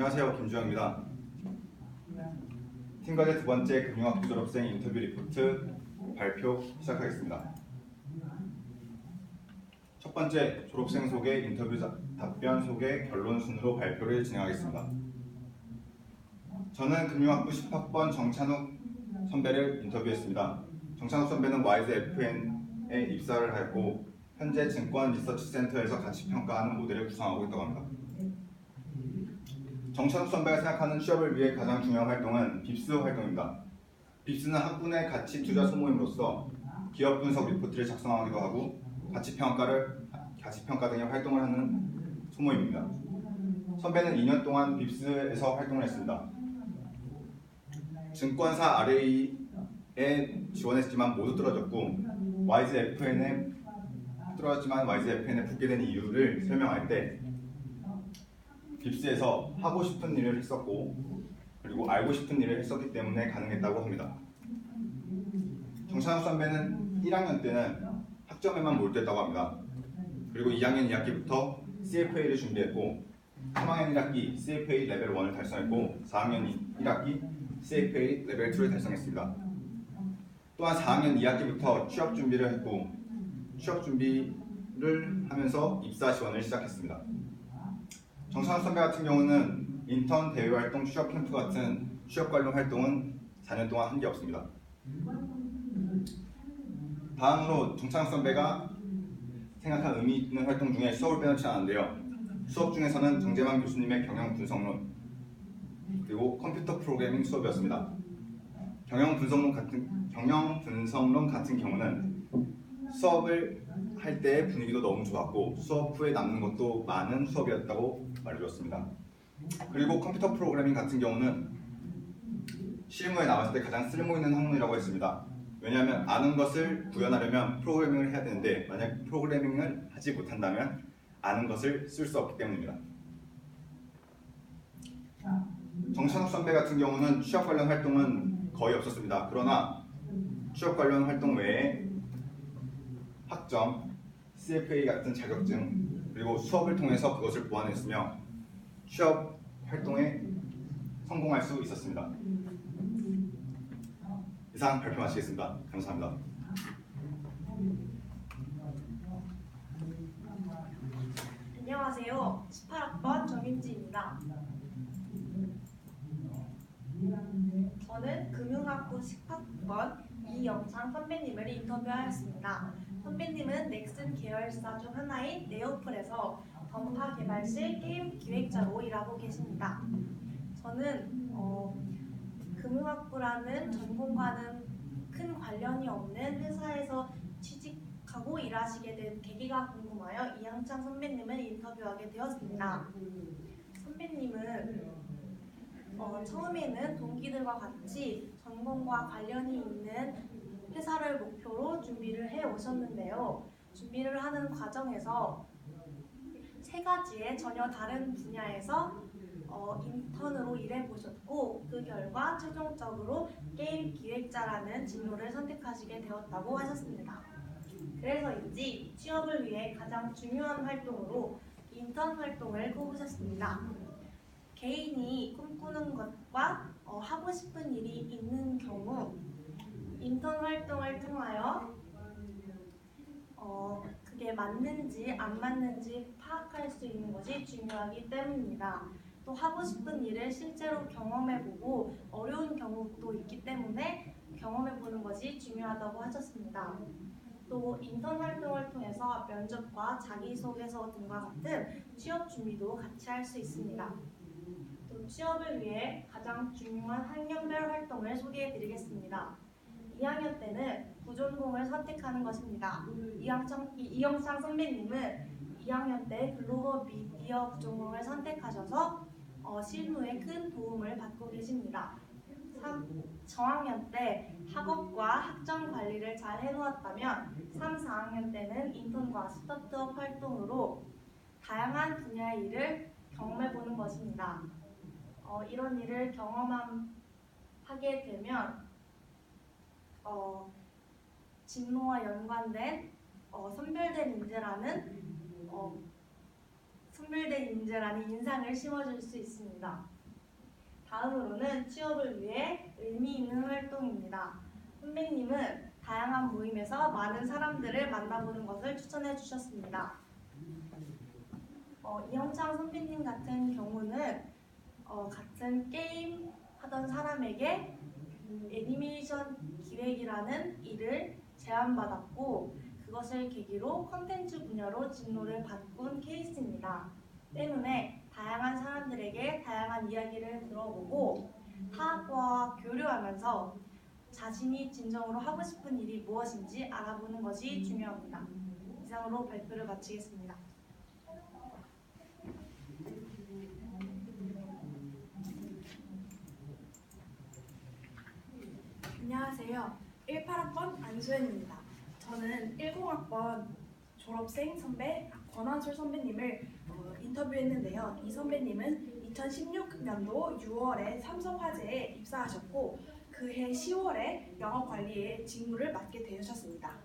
안녕하세요. 김주영입니다. 팀과제 두 번째 금융학 부 졸업생 인터뷰 리포트 발표 시작하겠습니다. 첫 번째 졸업생 소개, 인터뷰 자- 답변 소개, 결론 순으로 발표를 진행하겠습니다. 저는 금융학부 10학번 정찬욱 선배를 인터뷰했습니다. 정찬욱 선배는 와이즈 FN에 입사를 하였고 현재 증권 리서치 센터에서 가치 평가하는 모델을 구성하고 있다고 합니다. 정찬욱 선배가 생각하는 취업을 위해 가장 중요한 활동은 빕스 활동입니다. 빕스는 학군의 가치 투자 소모임으로서 기업 분석 리포트를 작성하기도 하고 가치 평가를 가치 평가 등의 활동을 하는 소모임입니다. 선배는 2년 동안 빕스에서 활동을 했습니다. 증권사 RA에 지원했지만 모두 떨어졌고 와이즈 FN에 떨어졌지만 와이즈 FN에 붙게 된 이유를 설명할 때 빕스에서 하고 싶은 일을 했었고 그리고 알고 싶은 일을 했었기 때문에 가능했다고 합니다. 정찬욱 선배는 1학년 때는 학점에만 몰두했다고 합니다. 그리고 2학년 2학기부터 CFA를 준비했고 3학년 1학기 CFA 레벨 1을 달성했고 4학년 1학기 CFA 레벨 2를 달성했습니다. 또한 4학년 2학기부터 취업 준비를 했고 취업 준비를 하면서 입사 지원을 시작했습니다. 정찬욱 선배 같은 경우는 인턴 대외 활동, 취업 캠프 같은 취업 관련 활동은 4년 동안 한 게 없습니다. 다음으로 정찬욱 선배가 생각한 의미 있는 활동 중에 수업을 빼놓지 않았는데요. 수업 중에서는 정재만 교수님의 경영 분석론 그리고 컴퓨터 프로그래밍 수업이었습니다. 경영 분석론 같은 경영 분석론 같은 경우는 수업을 할때 분위기도 너무 좋았고 수업 후에 남는 것도 많은 수업이었다고 말해줬습니다. 그리고 컴퓨터 프로그래밍 같은 경우는 실무에 나왔을 때 가장 쓸모 있는 학문이라고 했습니다. 왜냐하면 아는 것을 구현하려면 프로그래밍을 해야 되는데 만약 프로그래밍을 하지 못한다면 아는 것을 쓸 수 없기 때문입니다. 정찬욱 선배 같은 경우는 취업 관련 활동은 거의 없었습니다. 그러나 취업 관련 활동 외에 학점, CFA 같은 자격증 그리고 수업을 통해서 그것을 보완했으며 취업 활동에 성공할 수 있었습니다. 이상 발표 마치겠습니다. 감사합니다. 안녕하세요. 18학번 정윤지입니다. 저는 금융학부 10학번 이영상 선배님을 인터뷰하였습니다. 선배님은 넥슨 계열사 중 하나인 네오플에서 던파 개발실 게임 기획자로 일하고 계십니다. 저는 어, 금융학부라는 전공과는 큰 관련이 없는 회사에서 취직하고 일하시게 된 계기가 궁금하여 이양창 선배님을 인터뷰하게 되었습니다. 선배님은 어, 처음에는 동기들과 같이 전공과 관련이 있는 회사를 목표로 준비를 해 오셨는데요. 준비를 하는 과정에서 세 가지의 전혀 다른 분야에서 어, 인턴으로 일해 보셨고 그 결과 최종적으로 게임 기획자라는 진로를 선택하시게 되었다고 하셨습니다. 그래서인지 취업을 위해 가장 중요한 활동으로 인턴 활동을 꼽으셨습니다. 개인이 꿈꾸는 것과 어, 하고 싶은 일이 있는 경우 인턴 활동을 통하여 어, 그게 맞는지 안 맞는지 파악할 수 있는 것이 중요하기 때문입니다. 또 하고 싶은 일을 실제로 경험해보고 어려운 경우도 있기 때문에 경험해보는 것이 중요하다고 하셨습니다. 또 인턴 활동을 통해서 면접과 자기소개서 등과 같은 취업 준비도 같이 할 수 있습니다. 또 취업을 위해 가장 중요한 학년별 활동을 소개해 드리겠습니다. 2학년 때는 부전공을 선택하는 것입니다. 이영창, 이- 이영창 선배님은 2학년 때 글로벌 미디어 부전공을 선택하셔서 어, 실무에 큰 도움을 받고 계십니다. 3, 저학년 때 학업과 학점 관리를 잘 해놓았다면 3, 4학년 때는 인턴과 스타트업 활동으로 다양한 분야의 일을 경험해보는 것입니다. 어, 이런 일을 경험하게 되면 어, 진로와 연관된 어, 선별된 인재라는 어, 선별된 인재라는 인상을 심어줄 수 있습니다. 다음으로는 취업을 위해 의미 있는 활동입니다. 선배님은 다양한 모임에서 많은 사람들을 만나보는 것을 추천해 주셨습니다. 어, 이영창 선배님 같은 경우는 어, 같은 게임 하던 사람에게 애니메이션 기획이라는 일을 제안받았고 그것을 계기로 컨텐츠 분야로 진로를 바꾼 케이스입니다. 때문에 다양한 사람들에게 다양한 이야기를 들어보고 타학과와 교류하면서 자신이 진정으로 하고 싶은 일이 무엇인지 알아보는 것이 중요합니다. 이상으로 발표를 마치겠습니다. 안녕하세요. 18학번 안수현입니다. 저는 10학번 졸업생 선배 권한솔 선배님을 어, 인터뷰했는데요. 이 선배님은 2016년도 6월에 삼성화재에 입사하셨고 그해 10월에 영업관리의 직무를 맡게 되셨습니다.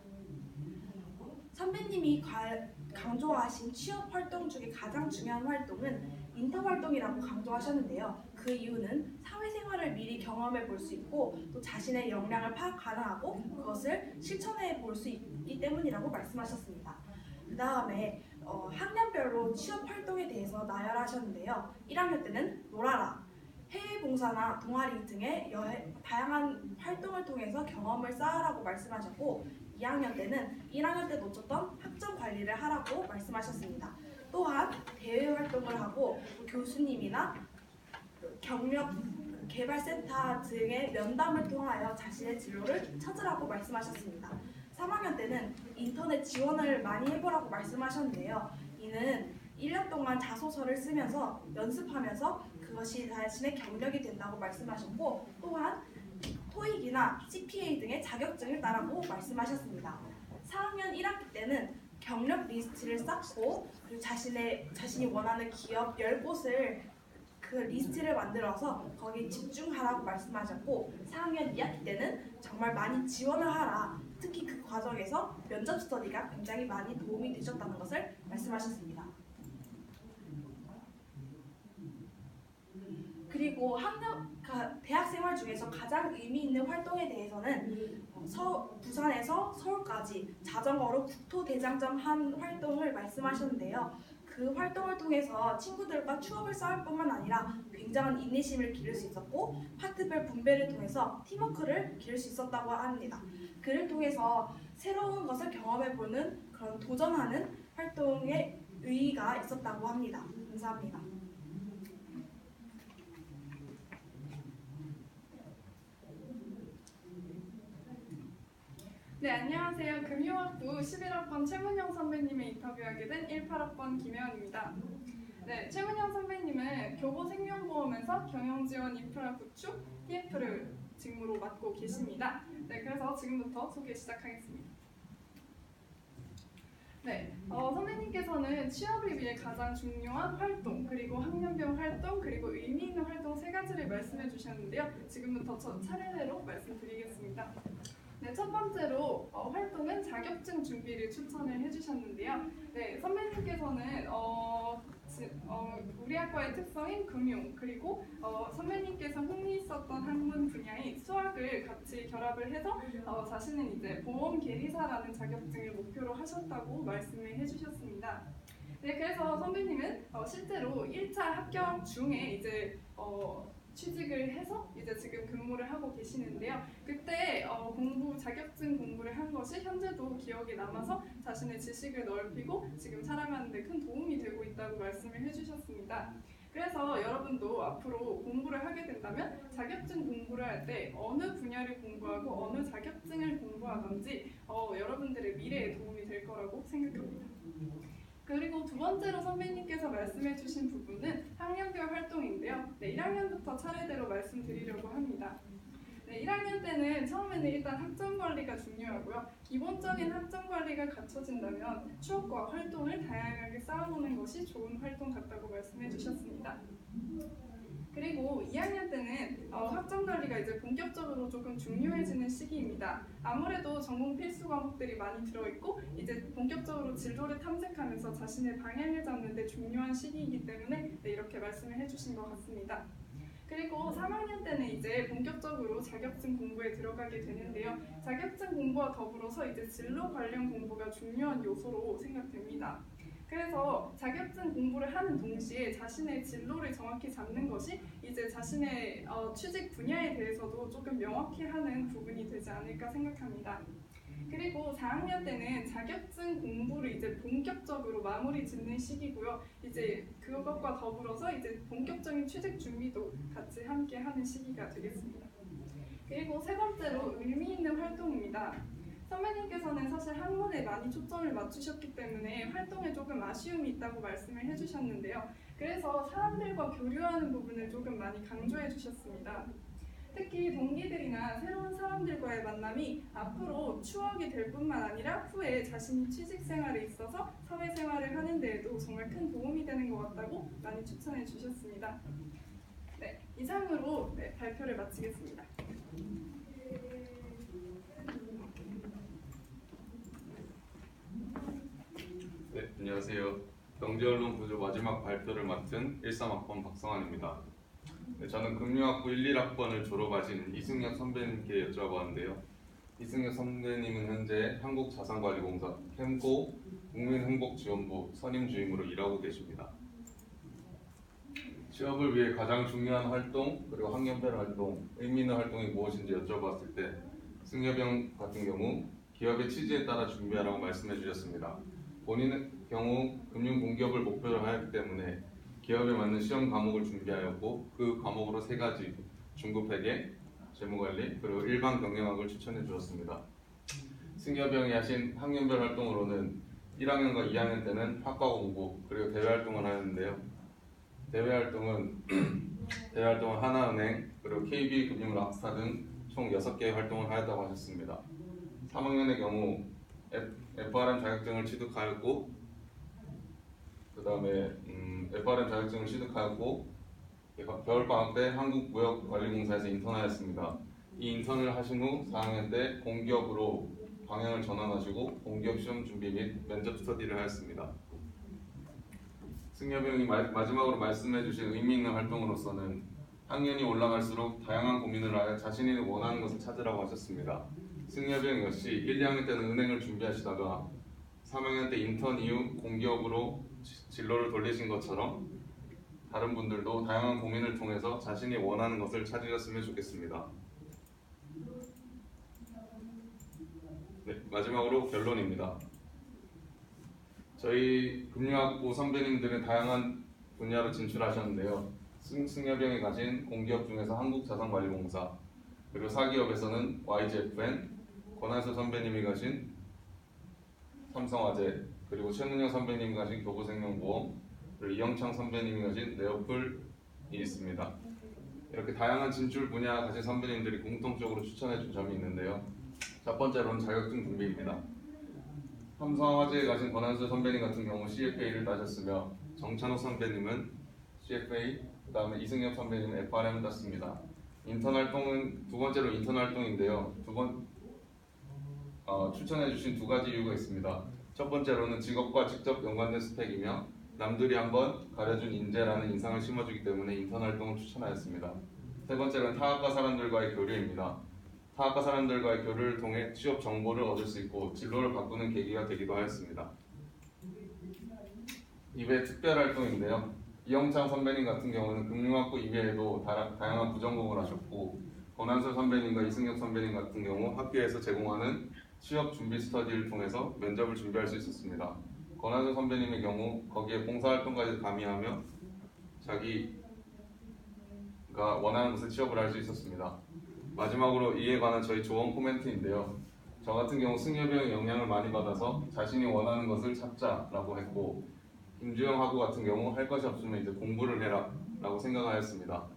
어, 선배님이 가- 강조하신 취업 활동 중에 가장 중요한 활동은 인터 활동이라고 강조하셨는데요. 그 이유는 사회생활을 미리 경험해 볼 수 있고 또 자신의 역량을 파악 가능하고 그것을 실천해 볼 수 있기 때문이라고 말씀하셨습니다. 그 다음에 어, 학년별로 취업 활동에 대해서 나열하셨는데요. 1학년 때는 놀아라, 해외 봉사나 동아리 등의 여행, 다양한 활동을 통해서 경험을 쌓으라고 말씀하셨고 2학년 때는 1학년 때 놓쳤던 학점 관리를 하라고 말씀하셨습니다. 또한 대외 활동을 하고 또 교수님이나 그 경력 개발센터 등의 면담을 통하여 자신의 진로를 찾으라고 말씀하셨습니다. 3학년 때는 인터넷 지원을 많이 해보라고 말씀하셨는데요. 이는 1년 동안 자소서를 쓰면서 연습하면서 그것이 자신의 경력이 된다고 말씀하셨고 또한 토익이나 CPA 등의 자격증을 따라고 말씀하셨습니다. 4학년 1학기 때는 경력 리스트를 쌓고 그리고 자신의 자신이 원하는 기업 10곳을 그 리스트를 만들어서 거기에 집중하라고 말씀하셨고 4학년 2학기 때는 정말 많이 지원을 하라. 특히 그 과정에서 면접 스터디가 굉장히 많이 도움이 되셨다는 것을 말씀하셨습니다. 그리고 학년 가- 대학 생활 중에서 가장 의미 있는 활동에 대해서는 어, 서, 부산에서 서울까지 자전거로 국토 대장정 한 활동을 말씀하셨는데요. 그 활동을 통해서 친구들과 추억을 쌓을 뿐만 아니라 굉장한 인내심을 기를 수 있었고 파트별 분배를 통해서 팀워크를 기를 수 있었다고 합니다. 그를 통해서 새로운 것을 경험해보는 그런 도전하는 활동의 의의가 있었다고 합니다. 감사합니다. 네, 안녕하세요. 금융학부 11학번 최문영 선배님을 인터뷰하게 된 18학번 김혜원입니다. 네, 최문영 선배님은 교보 생명보험에서 경영지원 인프라 구축 TF를 직무로 맡고 계십니다. 네, 그래서 지금부터 소개 시작하겠습니다. 네, 어, 선배님께서는 취업을 위해 가장 중요한 활동, 그리고 학년별 활동, 그리고 의미 있는 활동 세 가지를 말씀해 주셨는데요. 지금부터 저 차례대로 말씀드리겠습니다. 네, 첫 번째로 어, 활동은 자격증 준비를 추천을 해주셨는데요. 네, 선배님께서는 어, 지- 어, 우리 학과의 특성인 금융 그리고 어, 선배님께서 흥미 있었던 학문 분야인 수학을 같이 결합을 해서 어, 자신은 이제 보험 계리사라는 자격증을 목표로 하셨다고 말씀을 해주셨습니다. 네, 그래서 선배님은 어, 실제로 1차 합격 중에 이제 어, 취직을 해서 이제 지금 근무를 하고 계시는데요. 그때 어, 공부 자격증 공부를 한 것이 현재도 기억에 남아서 자신의 지식을 넓히고 지금 살아가는 데 큰 도움이 되고 있다고 말씀을 해주셨습니다. 그래서 여러분도 앞으로 공부를 하게 된다면 자격증 공부를 할 때 어느 분야를 공부하고 어느 자격증을 공부하든지 어, 여러분들의 미래에 도움이 될 거라고 생각합니다. 그리고 두 번째로 선배님께서 말씀해 주신 부분은 학년별 활동인데요. 네, 1학년부터 차례대로 말씀드리려고 합니다. 네, 1학년 때는 처음에는 일단 학점 관리가 중요하고요. 기본적인 학점 관리가 갖춰진다면 추억과 활동을 다양하게 쌓아보는 것이 좋은 활동 같다고 말씀해 주셨습니다. 그리고 2학년 때는 어, 학점 관리가 이제 본격적으로 조금 중요해지는 시기입니다. 아무래도 전공 필수 과목들이 많이 들어있고 이제 본격적으로 진로를 탐색하면서 자신의 방향을 잡는 데 중요한 시기이기 때문에 네, 이렇게 말씀을 해주신 것 같습니다. 그리고 3학년 때는 이제 본격적으로 자격증 공부에 들어가게 되는데요. 자격증 공부와 더불어서 이제 진로 관련 공부가 중요한 요소로 생각됩니다. 그래서 자격증 공부를 하는 동시에 자신의 진로를 정확히 잡는 것이 이제 자신의 어, 취직 분야에 대해서도 조금 명확히 하는 부분이 되지 않을까 생각합니다. 그리고 4학년 때는 자격증 공부를 이제 본격적으로 마무리 짓는 시기고요. 이제 그것과 더불어서 이제 본격적인 취직 준비도 같이 함께 하는 시기가 되겠습니다. 그리고 세 번째로 의미 있는 활동입니다. 선배님께서는 사실 학문에 많이 초점을 맞추셨기 때문에 활동에 조금 아쉬움이 있다고 말씀을 해주셨는데요. 그래서 사람들과 교류하는 부분을 조금 많이 강조해 주셨습니다. 특히 동기들이나 새로운 사람들과의 만남이 앞으로 추억이 될 뿐만 아니라 후에 자신이 취직 생활에 있어서 사회 생활을 하는 데에도 정말 큰 도움이 되는 것 같다고 많이 추천해 주셨습니다. 네, 이상으로 네, 발표를 마치겠습니다. 네, 안녕하세요. 경제언론 부조 마지막 발표를 맡은 13학번 박성환입니다. 네, 저는 금융학부 1, 1학번을 졸업하신 이승엽 선배님께 여쭤봤는데요. 이승엽 선배님은 현재 한국자산관리공사 캠고 국민행복지원부 선임주임으로 일하고 계십니다. 취업을 위해 가장 중요한 활동 그리고 학년별 활동, 의미 있는 활동이 무엇인지 여쭤봤을 때 승엽 형 같은 경우 기업의 취지에 따라 준비하라고 말씀해 주셨습니다. 본인의 경우 금융 공기업을 목표로 하였기 때문에 기업에 맞는 시험 과목을 준비하였고 그 과목으로 세 가지 중급회계, 재무관리 그리고 일반 경영학을 추천해 주었습니다. 승엽 형이 하신 학년별 활동으로는 1학년과 2학년 때는 학과 공부 그리고 대외 활동을 하였는데요. 대외 활동은 대외 활동은 하나은행 그리고 KB 금융 락스타 등 총 6개의 활동을 하였다고 하셨습니다. 3학년의 경우 FRM 자격증을 취득하였고 그 다음에 음, FRM 자격증을 취득하였고 겨울 방학 때 한국무역관리공사에서 인턴하였습니다. 이 인턴을 하신 후 4학년 때 공기업으로 방향을 전환하시고 공기업 시험 준비 및 면접 스터디를 하였습니다. 승엽 형이 마, 마지막으로 말씀해 주신 의미 있는 활동으로서는 학년이 올라갈수록 다양한 고민을 하여 자신이 원하는 것을 찾으라고 하셨습니다. 승엽 형 역시 1, 2학년 때는 은행을 준비하시다가 3학년 때 인턴 이후 공기업으로 지- 진로를 돌리신 것처럼 다른 분들도 다양한 고민을 통해서 자신이 원하는 것을 찾으셨으면 좋겠습니다. 네, 마지막으로 결론입니다. 저희 금융학부 선배님들은 다양한 분야로 진출하셨는데요. 승, 승엽형이 가진 공기업 중에서 한국자산관리공사 그리고 사기업에서는 YGFN, 권한수 선배님이 가신 삼성화재 그리고 최문영 선배님이 가신 교보생명보험 그리고 이영창 선배님이 가신 네오플이 있습니다. 이렇게 다양한 진출 분야 가진 선배님들이 공통적으로 추천해 준 점이 있는데요. 첫 번째로는 자격증 준비입니다. 삼성화재에 가신 권한수 선배님 같은 경우 CFA를 따셨으며 정찬호 선배님은 CFA, 그 다음에 이승엽 선배님은 FRM을 땄습니다. 인턴 활동은 두 번째로 인턴 활동인데요. 두 번 어, 추천해주신 두 가지 이유가 있습니다. 첫 번째로는 직업과 직접 연관된 스펙이며 남들이 한번 가려준 인재라는 인상을 심어주기 때문에 인턴 활동을 추천하였습니다. 세 번째로는 타학과 사람들과의 교류입니다. 타학과 사람들과의 교류를 통해 취업 정보를 얻을 수 있고 진로를 바꾸는 계기가 되기도 하였습니다. 이외 특별 활동인데요. 이영창 선배님 같은 경우는 금융학부 이외에도 다, 다양한 부전공을 하셨고 권한솔 선배님과 이승엽 선배님 같은 경우 학교에서 제공하는 취업 준비 스터디를 통해서 면접을 준비할 수 있었습니다. 권한솔 선배님의 경우 거기에 봉사활동까지 가미하며 자기가 원하는 곳에 취업을 할 수 있었습니다. 마지막으로 이에 관한 저희 조언 코멘트인데요. 저 같은 경우 승엽이 형의 영향을 많이 받아서 자신이 원하는 것을 찾자라고 했고 김주영 하고 같은 경우 할 것이 없으면 이제 공부를 해라 라고 생각하였습니다.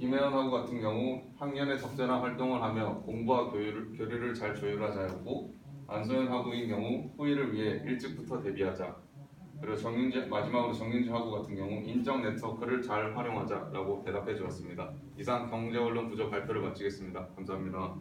김혜연 하고 같은 경우 학년에 적절한 활동을 하며 공부와 교류를, 교류를 잘 조율하자 였고 안소연 하고인 경우 후일을 위해 일찍부터 대비하자 그리고 정윤재 마지막으로 정윤재 하고 같은 경우 인적 네트워크를 잘 활용하자라고 대답해 주었습니다. 이상 경제 언론 부조 발표를 마치겠습니다. 감사합니다.